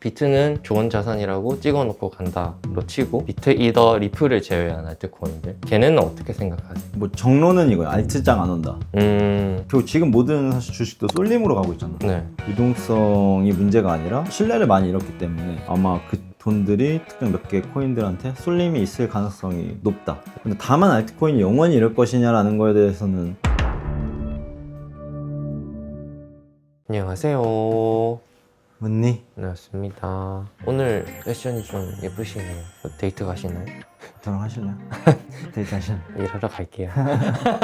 비트는 좋은 자산이라고 찍어놓고 간다로 치고 비트 이더 리플을 제외한 알트코인들 걔네는 어떻게 생각하세요? 뭐 정론은 이거야. 알트장 안 온다. 음... 그리고 지금 모든 사실 주식도 쏠림으로 가고 있잖아. 네. 유동성이 문제가 아니라 신뢰를 많이 잃었기 때문에 아마 그 돈들이 특정 몇개 코인들한테 쏠림이 있을 가능성이 높다. 근데 다만 알트코인이 영원히 이럴 것이냐라는 거에 대해서는 안녕하세요 맞니? 반갑습니다 오늘 패션이 좀 예쁘시네요 데이트 가시나요? 저랑 하실래요? 데이트 하실래요? 일하러 갈게요.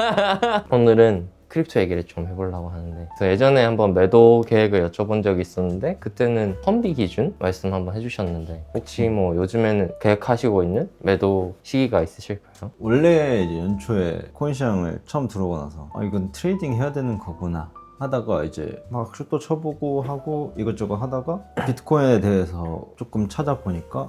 오늘은 크립토 얘기를 좀 해보려고 하는데 그래서 예전에 한번 매도 계획을 여쭤본 적이 있었는데 그때는 펀비 기준 말씀 한번 해주셨는데 혹시 뭐 요즘에는 계획하시고 있는 매도 시기가 있으실까요? 원래 이제 연초에 코인 시장을 처음 들어오고 나서 아 이건 트레이딩 해야 되는 거구나 하다가 이제 막 슛도 쳐보고 하고 이것저것 하다가 비트코인에 대해서 조금 찾아보니까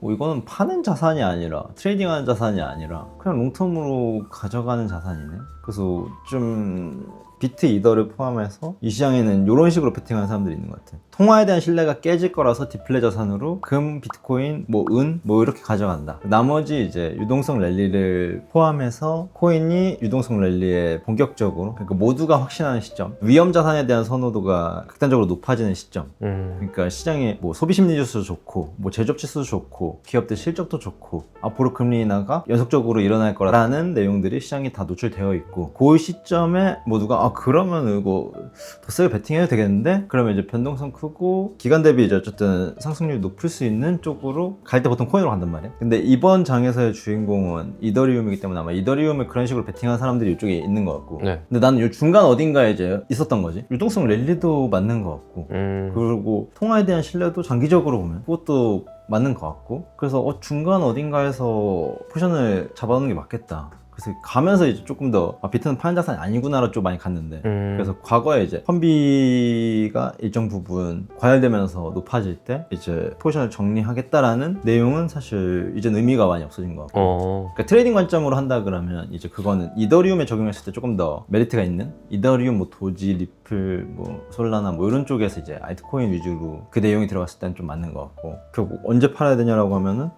어, 이거는 파는 자산이 아니라 트레이딩하는 자산이 아니라 그냥 롱텀으로 가져가는 자산이네. 그래서 좀 비트 이더를 포함해서 이 시장에는 이런 식으로 베팅하는 사람들이 있는 것 같아요. 통화에 대한 신뢰가 깨질 거라서 디플레 자산으로 금, 비트코인, 뭐 은, 뭐 이렇게 가져간다. 나머지 이제 유동성 랠리를 포함해서 코인이 유동성 랠리에 본격적으로 그러니까 모두가 확신하는 시점, 위험 자산에 대한 선호도가 극단적으로 높아지는 시점. 음, 그러니까 시장에 뭐 소비 심리 지수도 좋고 뭐 제조업 지수도 좋고 기업들 실적도 좋고 앞으로 금리 인하가 연속적으로 일어날 거라는 내용들이 시장에 다 노출되어 있고 그 시점에 모두가 아 그러면 이거 더 세게 베팅해도 되겠는데? 그러면 이제 변동성 크고 기간 대비 이제 어쨌든 상승률이 높을 수 있는 쪽으로 갈 때 보통 코인으로 간단 말이야. 근데 이번 장에서의 주인공은 이더리움이기 때문에 아마 이더리움을 그런 식으로 베팅한 사람들이 이쪽에 있는 것 같고. 네. 근데 나는 이 중간 어딘가에 이제 있었던 거지. 유동성 랠리도 맞는 것 같고. 음, 그리고 통화에 대한 신뢰도 장기적으로 보면 그것도 맞는 것 같고. 그래서 어, 중간 어딘가에서 포션을 잡아놓는 게 맞겠다 그래서 가면서 이제 조금 더 아, 비트는 파는 자산이 아니구나로 좀 많이 갔는데 음, 그래서 과거에 이제 펀비가 일정 부분 과열되면서 높아질 때 이제 포션을 정리하겠다라는 내용은 사실 이제 의미가 많이 없어진 것 같고. 어, 그러니까 트레이딩 관점으로 한다 그러면 이제 그거는 이더리움에 적용했을 때 조금 더 메리트가 있는 이더리움 뭐 도지 리플 뭐 솔라나 뭐 이런 쪽에서 이제 알트코인 위주로 그 내용이 들어갔을 때는 좀 맞는 것 같고. 결국 언제 팔아야 되냐라고 하면은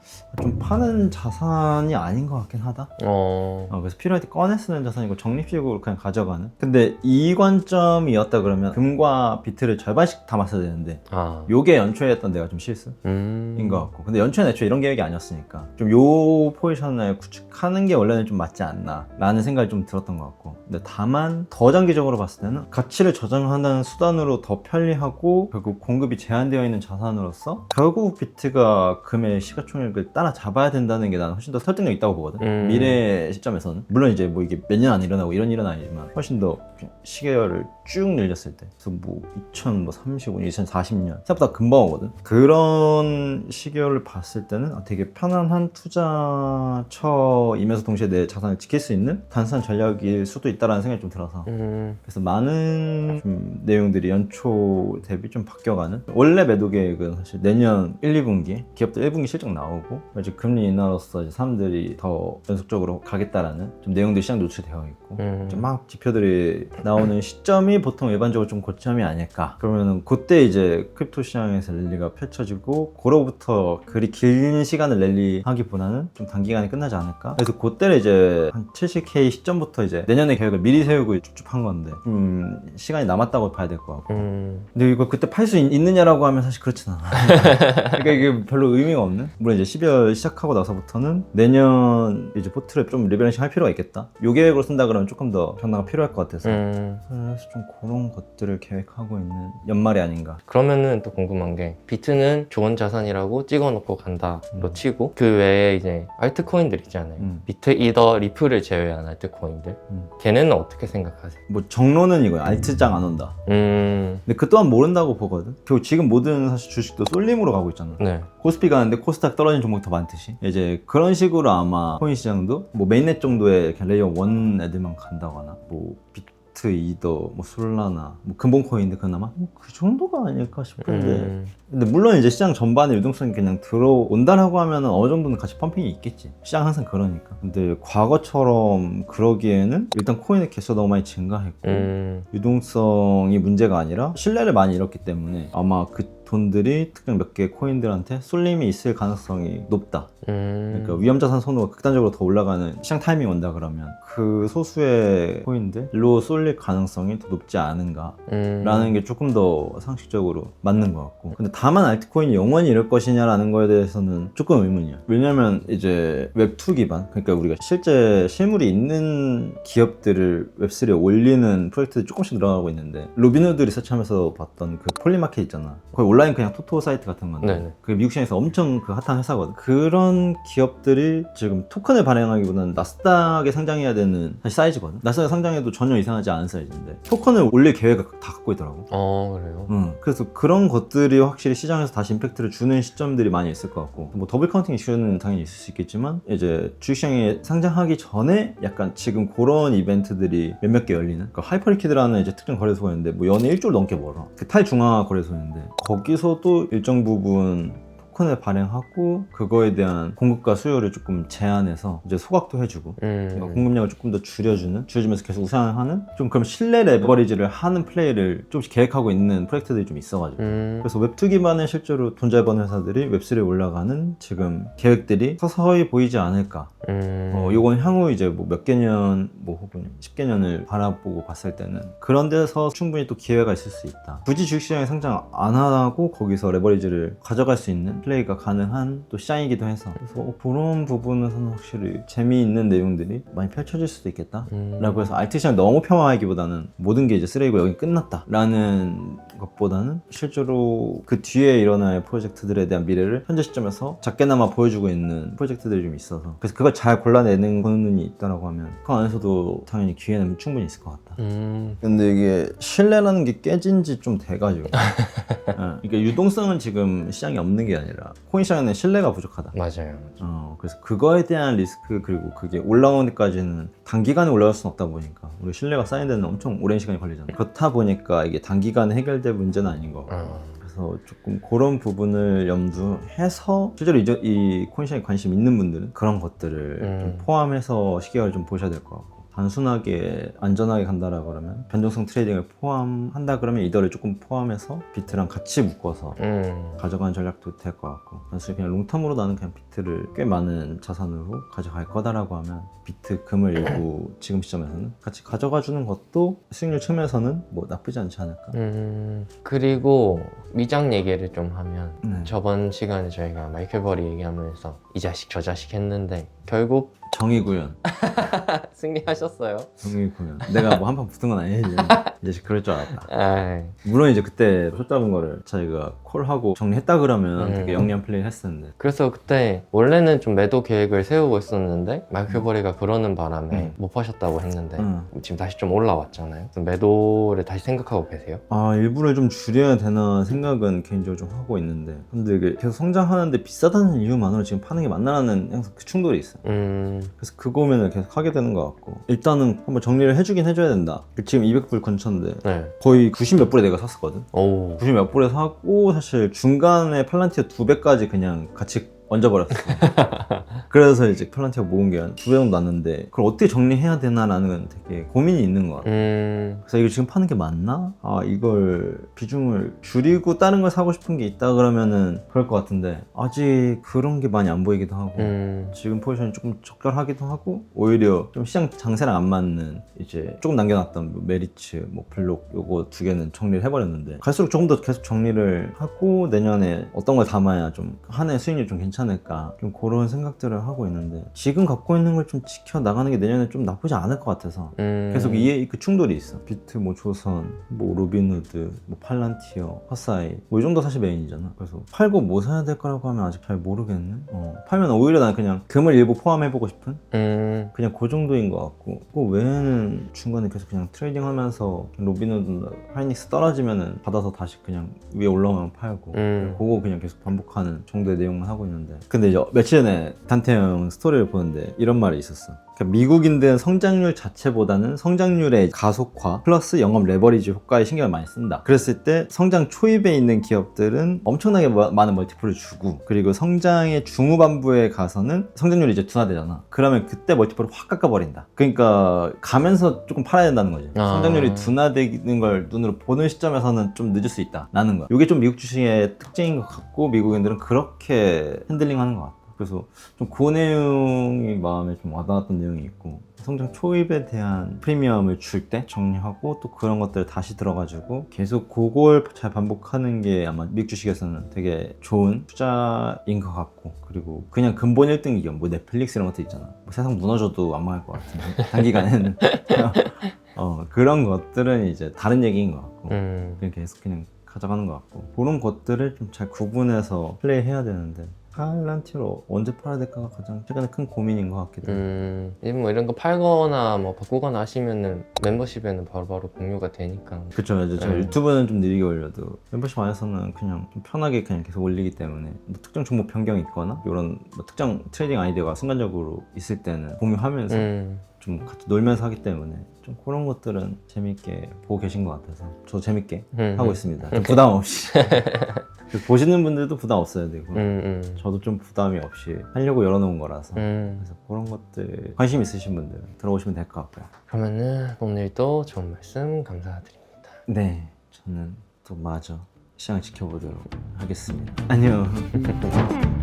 좀 파는 자산이 아닌 것 같긴 하다. 어, 어, 그래서 필요할 때 꺼내 쓰는 자산이고 적립식으로 그냥 가져가는? 근데 이 관점이었다 그러면 금과 비트를 절반씩 담았어야 되는데 아, 요게 연초에 했던 내가 좀 실수 음, 인것 같고. 근데 연초에 애초에 이런 계획이 아니었으니까 좀 요 포지션을 구축하는 게 원래는 좀 맞지 않나 라는 생각이 좀 들었던 것 같고. 근데 다만 더 장기적으로 봤을 때는 가치를 저장한다는 수단으로 더 편리하고 결국 공급이 제한되어 있는 자산으로서 결국 비트가 금의 시가총액을 따라잡아야 된다는 게 나는 훨씬 더 설득력 있다고 보거든. 음. 미래 시점에 서는 물론 이제 뭐 이게 몇 년 안 일어나고 이런 일은 아니지만 훨씬 더 시계열을 쭉 늘렸을 때. 그래서 뭐 2035년, 2040년. 생각보다 금방 오거든. 그런 시계열을 봤을 때는 아, 되게 편안한 투자처이면서 동시에 내 자산을 지킬 수 있는 단순한 전략일 수도 있다라는 생각이 좀 들어서. 음, 그래서 많은 좀 내용들이 연초 대비 좀 바뀌어가는 원래 매도 계획은 사실 내년 1, 2분기 기업들 1분기 실적 나오고 이제 금리 인하로서 이제 사람들이 더 연속적으로 가겠다라는 좀 내용들이 시장 노출되어 있고 음. 이제 막 지표들이 나오는 시점이 보통 일반적으로 좀 고점이 아닐까 그러면은 그때 이제 크립토 시장에서 랠리가 펼쳐지고 그로부터 그리 긴 시간을 랠리하기보다는 좀 단기간에 끝나지 않을까 그래서 그때를 이제 한 70K 시점부터 이제 내년의 계획을 미리 세우고 쭉쭉 한 건데 좀 시간이 남았다고 봐야 될 것 같고 음, 근데 이거 그때 팔 수 있느냐라고 하면 사실 그렇진 않아. 그러니까 이게 별로 의미가 없는? 물론 이제 12월 시작하고 나서부터는 내년 이제 포트를 좀 리밸런싱 할 필요가 있겠다. 요 계획으로 쓴다 그러면 조금 더 변화가 필요할 것 같아서. 음. 그래서 좀 그런 것들을 계획하고 있는 연말이 아닌가. 그러면은 또 궁금한 게 비트는 좋은 자산이라고 찍어놓고 간다로 음. 치고 그 외에 이제 알트코인들 있잖아요. 음. 비트 이더 리플을 제외한 알트코인들 음. 걔네는 어떻게 생각하세요? 뭐 정론은 이거야. 알트장 안 온다. 음, 근데 그 또한 모른다고 보거든. 그리고 지금 모든 사실 주식도 쏠림으로 가고 있잖아. 네, 코스피 가는데 코스닥 떨어진 종목 더 많듯이. 이제 그런 식으로 아마 코인 시장도 뭐 메인넷 정도의 레이어 1 애들만 간다거나 뭐 비트 이더 뭐 솔라나 뭐 근본 코인인데 그나마? 뭐 그 정도가 아닐까 싶은데. 음, 근데 물론 이제 시장 전반에 유동성이 그냥 들어온다라고 하면은 어느 정도는 같이 펌핑이 있겠지. 시장 항상 그러니까. 근데 과거처럼 그러기에는 일단 코인의 개수가 너무 많이 증가했고 음, 유동성이 문제가 아니라 신뢰를 많이 잃었기 때문에 아마 돈들이 특정 몇개 코인들한테 쏠림이 있을 가능성이 높다. 음. 그러니까 위험자산 선호가 극단적으로 더 올라가는 시장 타이밍이 온다 그러면 그 소수의 코인들로 쏠릴 가능성이 더 높지 않은가 음. 라는 게 조금 더 상식적으로 맞는 것 같고 근데 다만 알트코인이 영원히 이럴 것이냐라는 거에 대해서는 조금 의문이야 왜냐면 이제 웹2 기반 그러니까 우리가 실제 실물이 있는 기업들을 웹3에 올리는 프로젝트들이 조금씩 늘어나고 있는데 로빈후드 리서치하면서 봤던 그 폴리마켓 있잖아 거의 온라인 그냥 토토 사이트 같은 건데 네네. 그 미국 시장에서 엄청 그 핫한 회사거든 그런 기업들이 지금 토큰을 발행하기보다는 나스닥에 상장해야 되는 사실 사이즈거든 나스닥에 상장해도 전혀 이상하지 않은 사이즈인데 토큰을 올릴 계획을 다 갖고 있더라고 어 그래요. 응. 그래서 그런 것들이 확실히 시장에서 다시 임팩트를 주는 시점들이 많이 있을 것 같고 뭐 더블 카운팅 이슈는 당연히 있을 수 있겠지만 이제 주식시장에 상장하기 전에 약간 지금 그런 이벤트들이 몇몇 개 열리는 그러니까 하이퍼리퀴드라는 이제 특정 거래소가 있는데 뭐 연에 일주일 넘게 멀어 그 탈중앙화 거래소인데 거기 서도 일정 부분 토큰을 발행하고 그거에 대한 공급과 수요를 조금 제한해서 이제 소각도 해주고 음. 공급량을 조금 더 줄여주는 줄여주면서 계속 우상하는 좀 그럼 신뢰 레버리지를 하는 플레이를 조금씩 계획하고 있는 프로젝트들이 좀 있어가지고 음. 그래서 웹2 기반의 실제로 돈 잘 버는 회사들이 웹3에 올라가는 지금 계획들이 서서히 보이지 않을까 음. 어, 요건 향후 이제 뭐 몇 개년 뭐 혹은 10개 년을 바라보고 봤을 때는 그런 데서 충분히 또 기회가 있을 수 있다 굳이 주식시장에 상장 안 하고 거기서 레버리지를 가져갈 수 있는 플레이가 가능한 또 시장이기도 해서 그래서 어, 그런 부분에서는 확실히 재미있는 내용들이 많이 펼쳐질 수도 있겠다 음. 라고 해서 시장 너무 평화하기보다는 모든 게 이제 쓰레기고 여기 끝났다 라는 것보다는 실제로 그 뒤에 일어날 프로젝트들에 대한 미래를 현재 시점에서 작게나마 보여주고 있는 프로젝트들이 좀 있어서 그래서 그걸 잘 골라내는 눈이 있다라고 하면 그 안에서도 당연히 기회는 충분히 있을 것 같다 음. 근데 이게 신뢰라는 게 깨진 지 좀 돼가지고 예, 그러니까 유동성은 지금 시장에 없는 게 아니라 코인 시장에는 신뢰가 부족하다 맞아요. 어, 그래서 그거에 대한 리스크 그리고 그게 올라오는 데까지는 단기간에 올라갈 수는 없다 보니까 우리 신뢰가 쌓이는 데는 엄청 오랜 시간이 걸리잖아요. 그렇다 보니까 이게 단기간에 해결될 문제는 아닌 거. 어. 그래서 조금 그런 부분을 염두해서 실제로 이, 이 코인시장에 관심 있는 분들은 그런 것들을 음. 좀 포함해서 시계를 좀 보셔야 될 것 같고 단순하게 안전하게 간다라 그러면 변동성 트레이딩을 포함한다 그러면 이더를 조금 포함해서 비트랑 같이 묶어서 음. 가져가는 전략도 될 것 같고 단순히 그냥 롱텀으로 나는 그냥 비트를 꽤 많은 자산으로 가져갈 거다라고 하면 비트 금을 일부 지금 시점에서는 같이 가져가 주는 것도 수익률 측면에서는 뭐 나쁘지 않지 않을까 음. 그리고 미장 얘기를 좀 하면 네. 저번 시간에 저희가 마이클 버리 얘기하면서 이 자식 저 자식 했는데 결국 정의구현 승리하셨어요. 정의구현 내가 뭐 한 판 붙은 건 아니지 이제 그럴 줄 알았다 아이. 물론 이제 그때 표 잡은 거를 자기가 콜하고 정리했다 그러면 음. 되게 영리한 플레이 했었는데 그래서 그때 원래는 좀 매도 계획을 세우고 있었는데 마이클 버리가 그러는 바람에 음. 못 파셨다고 했는데 음. 지금 다시 좀 올라왔잖아요. 그래서 매도를 다시 생각하고 계세요? 아 일부를 좀 줄여야 되나 생각은 개인적으로 좀 하고 있는데 근데 이게 계속 성장하는데 비싸다는 이유만으로 지금 파는 게 맞나라는 항상 그 충돌이 있어요 음. 그래서 그 고민을 계속 하게 되는 것 같고 일단은 한번 정리를 해주긴 해줘야 된다 지금 200불 근처인데 네. 거의 90 몇 불에 내가 샀었거든 오. 90 몇 불에 사고 사실 중간에 팔란티어 두 배까지 그냥 같이 얹어버렸어 그래서 이제 팔란티어 모은 게 한 두 배 정도 났는데 그걸 어떻게 정리해야 되나라는 되게 고민이 있는 것 같아 음. 그래서 이거 지금 파는 게 맞나? 아 이걸 비중을 줄이고 다른 걸 사고 싶은 게 있다 그러면은 그럴 것 같은데 아직 그런 게 많이 안 보이기도 하고 음. 지금 포지션이 조금 적절하기도 하고 오히려 좀 시장 장세랑 안 맞는 이제 조금 남겨놨던 뭐 메리츠, 뭐 블록 요거 두 개는 정리를 해버렸는데 갈수록 조금 더 계속 정리를 하고 내년에 어떤 걸 담아야 좀 한 해 수익률이 좀 괜찮 을까 좀 그런 생각들을 하고 있는데 지금 갖고 있는 걸 좀 지켜 나가는 게 내년에 좀 나쁘지 않을 것 같아서 음. 계속 이해 그 충돌이 있어. 비트, 뭐 조선, 뭐 로빈후드, 뭐 팔란티어, 화사이 뭐 이 정도 사실 메인이잖아. 그래서 팔고 뭐 사야 될 거라고 하면 아직 잘 모르겠네. 어. 팔면 오히려 난 그냥 금을 일부 포함해보고 싶은 음. 그냥 그 정도인 것 같고 그 외에는 중간에 계속 그냥 트레이딩 하면서 로빈후드, 하이닉스 떨어지면은 받아서 다시 그냥 위에 올라오면 팔고 음. 그거 그냥 계속 반복하는 정도의 내용만 하고 있는데 근데 이제 며칠 전에 단태 형 스토리를 보는데 이런 말이 있었어 그러니까 미국인들은 성장률 자체보다는 성장률의 가속화 플러스 영업 레버리지 효과에 신경을 많이 쓴다. 그랬을 때 성장 초입에 있는 기업들은 엄청나게 마- 많은 멀티플을 주고 그리고 성장의 중후반부에 가서는 성장률이 이제 둔화되잖아. 그러면 그때 멀티플을 확 깎아버린다. 그러니까 가면서 조금 팔아야 된다는 거지. 아. 성장률이 둔화되는 걸 눈으로 보는 시점에서는 좀 늦을 수 있다. 라는 거야. 이게 좀 미국 주식의 특징인 것 같고 미국인들은 그렇게 핸들링 하는 것 같다. 그래서 좀 그 내용이 마음에 좀 와닿았던 내용이 있고 성장 초입에 대한 프리미엄을 줄 때 정리하고 또 그런 것들 다시 들어가지고 계속 그걸 잘 반복하는 게 아마 미국 주식에서는 되게 좋은 투자인 것 같고 그리고 그냥 근본 1등 기업 뭐 넷플릭스 이런 것도 있잖아. 뭐 세상 무너져도 안 망할 것 같은 단기간에는. 어, 그런 것들은 이제 다른 얘기인 것 같고 음. 그냥 계속 그냥 가져가는 것 같고 그런 것들을 좀 잘 구분해서 플레이해야 되는데 팔란티로 언제 팔아야 될까가 가장 최근에 큰 고민인 것 같기도 해요 음, 이뭐 이런 거 팔거나 뭐 바꾸거나 하시면은 멤버십에는 바로바로 공유가 되니까. 그쵸 이제 제가 음. 유튜브는 좀 느리게 올려도 멤버십 안에서는 그냥 좀 편하게 그냥 계속 올리기 때문에 뭐 특정 종목 변경이 있거나 이런 뭐 특정 트레이딩 아이디어가 순간적으로 있을 때는 공유하면서 음, 좀 같이 놀면서 하기 때문에 좀 그런 것들은 재밌게 보고 계신 것 같아서 저도 재밌게 음, 하고 음. 있습니다 좀 부담 없이 그래서 보시는 분들도 부담 없어야 되고 음, 음. 저도 좀 부담이 없이 하려고 열어놓은 거라서 음. 그래서 그런 것들 관심 있으신 분들 들어오시면 될 것 같고요. 그러면은 오늘도 좋은 말씀 감사드립니다. 네, 저는 또 마저 시장 지켜보도록 하겠습니다. 안녕.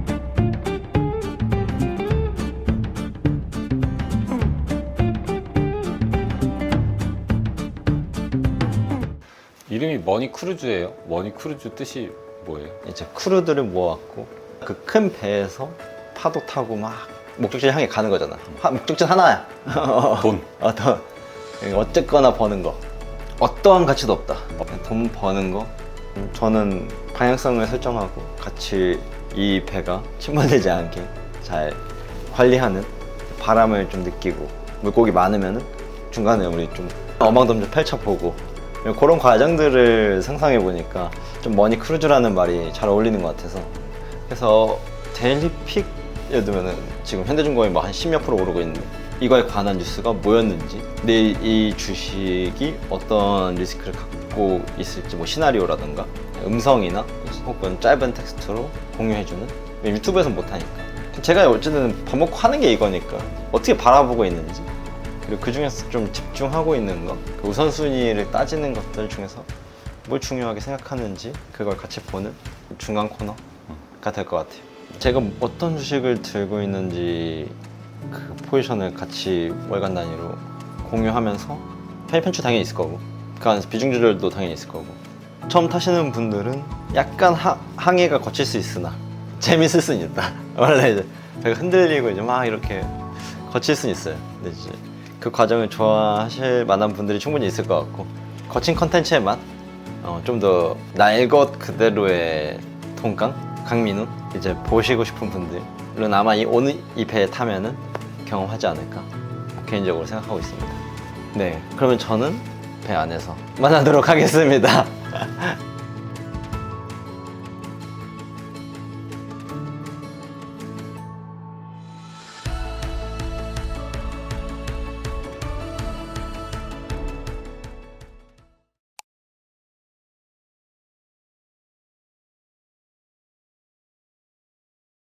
이름이 머니 크루즈예요. 머니 크루즈 뜻이 뭐예요? 이제 크루들을 모았고 그 큰 배에서 파도 타고 막 목적지를 향해 가는 거잖아. 하- 목적지는 하나야. 돈. 어떤 어쨌거나 버는 거. 어떠한 가치도 없다. 그냥 돈 버는 거. 음, 저는 방향성을 설정하고 같이 이 배가 침몰되지 않게 잘 관리하는 바람을 좀 느끼고 물고기 많으면은 중간에 우리 좀 어망덤 좀 펼쳐보고 그런 과정들을 상상해 보니까 좀 머니 크루즈라는 말이 잘 어울리는 것 같아서. 그래서 데일리 픽 예를 들면은 지금 현대중공업이 뭐 한 10몇 프로 오르고 있는데 이거에 관한 뉴스가 뭐였는지 내일 이 주식이 어떤 리스크를 갖고 있을지 뭐 시나리오라든가 음성이나 혹은 짧은 텍스트로 공유해주는 유튜브에서는 못하니까. 제가 어쨌든 밥 먹고 하는 게 이거니까 어떻게 바라보고 있는지 그리고 그 중에서 좀 집중하고 있는 거, 그 우선순위를 따지는 것들 중에서 뭘 중요하게 생각하는지 그걸 같이 보는 중간 코너가 될 것 같아요. 제가 어떤 주식을 들고 있는지 그 포지션을 같이 월간 단위로 공유하면서 편입 편출 당연히 있을 거고 그 비중 조절도 당연히 있을 거고 처음 타시는 분들은 약간 하, 항해가 거칠 수 있으나 재밌을 수는 있다. 원래 이제 제가 흔들리고 이제 막 이렇게 거칠 수는 있어요. 근데 이제 그 과정을 좋아하실 만한 분들이 충분히 있을 것 같고 거친 컨텐츠의 맛, 어, 좀 더 날 것 그대로의 통깡, 강민우 이제 보시고 싶은 분들은 아마 이 오늘 이 배에 타면은 경험하지 않을까 개인적으로 생각하고 있습니다. 네, 그러면 저는 배 안에서 만나도록 하겠습니다.